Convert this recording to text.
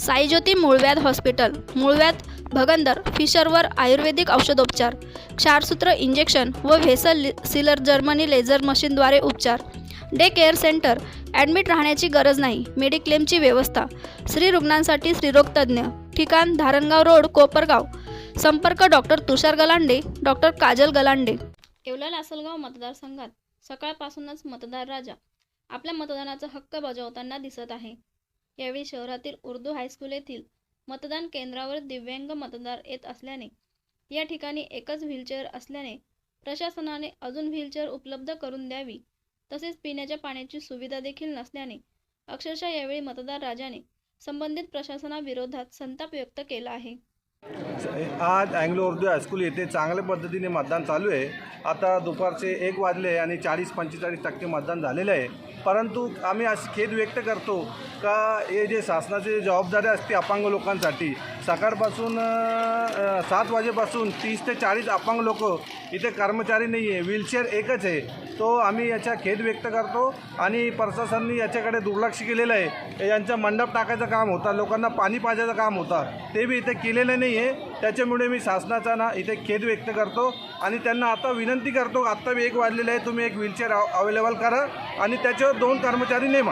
साईज्योती मूळव्याध हॉस्पिटल मूळव्याध भगंदर फिशरवर आयुर्वेदिक औषधोपचार क्षारसूत्र इंजेक्शन व व्हेसल सिलर जर्मनी लेझर मशीनद्वारे उपचार. डे केअर सेंटर ॲडमिट राहण्याची गरज नाही मेडिक्लेमची व्यवस्था. स्त्री रुग्णांसाठी स्त्रीरोगतज्ञ ठिकाण धारणगाव रोड कोपरगाव. संपर्क डॉक्टर तुषार गलांडे डॉक्टर काजल गलांडे. येवला लासलगाव मतदारसंघात सकाळपासूनच मतदार राजा. आपल्या मतदानाचा हक्क बजावताना दिसत आहे. यावेळी शहरातील उर्दू हायस्कूल येथील मतदान केंद्रावर दिव्यांग मतदार येत असल्याने या ठिकाणी एकच व्हीलचेअर असल्याने प्रशासनाने अजून व्हीलचेअर उपलब्ध करून द्यावी तसेच पिण्याच्या पाण्याची सुविधा देखील नसल्याने अक्षरशः यावेळी मतदार राजाने संबंधित प्रशासनाविरोधात संताप व्यक्त केला आहे. आज अँग्लो उर्दू हायस्कूल येथे चांगल्या पद्धतीने मतदान चालू आहे. आता दुपारचे एक वाजले आणि चाळीस पंचेचाळीस टक्के मतदान झालेलं आहे. परंतु आम्ही आज खेद व्यक्त करतो का हे जे शासनाची जबाबदारी असते अपंग लोकांसाठी सकाळपासून सात वाजेपासून तीस ते चाळीस अपंग लोक इथे कर्मचारी नाही आहे व्हीलचेअर एकच आहे. तो आम्ही याचा खेद व्यक्त करतो आणि प्रशासनाने याच्याकडे दुर्लक्ष केलेलं आहे. यांचं मंडप टाकायचं काम होतं लोकांना पाणी पाजायचं काम होतं. ते बी इथे केलेलं नाही आहे त्याच्यामुळे मी शासनाचा ना इथे खेद व्यक्त करतो आणि त्यांना आता विनंती करतो आत्ता बी एक वाजलेलं आहे तुम्ही एक व्हीलचेअर अवेलेबल करा आणि त्याच्यावर दोन कर्मचारी नेमा.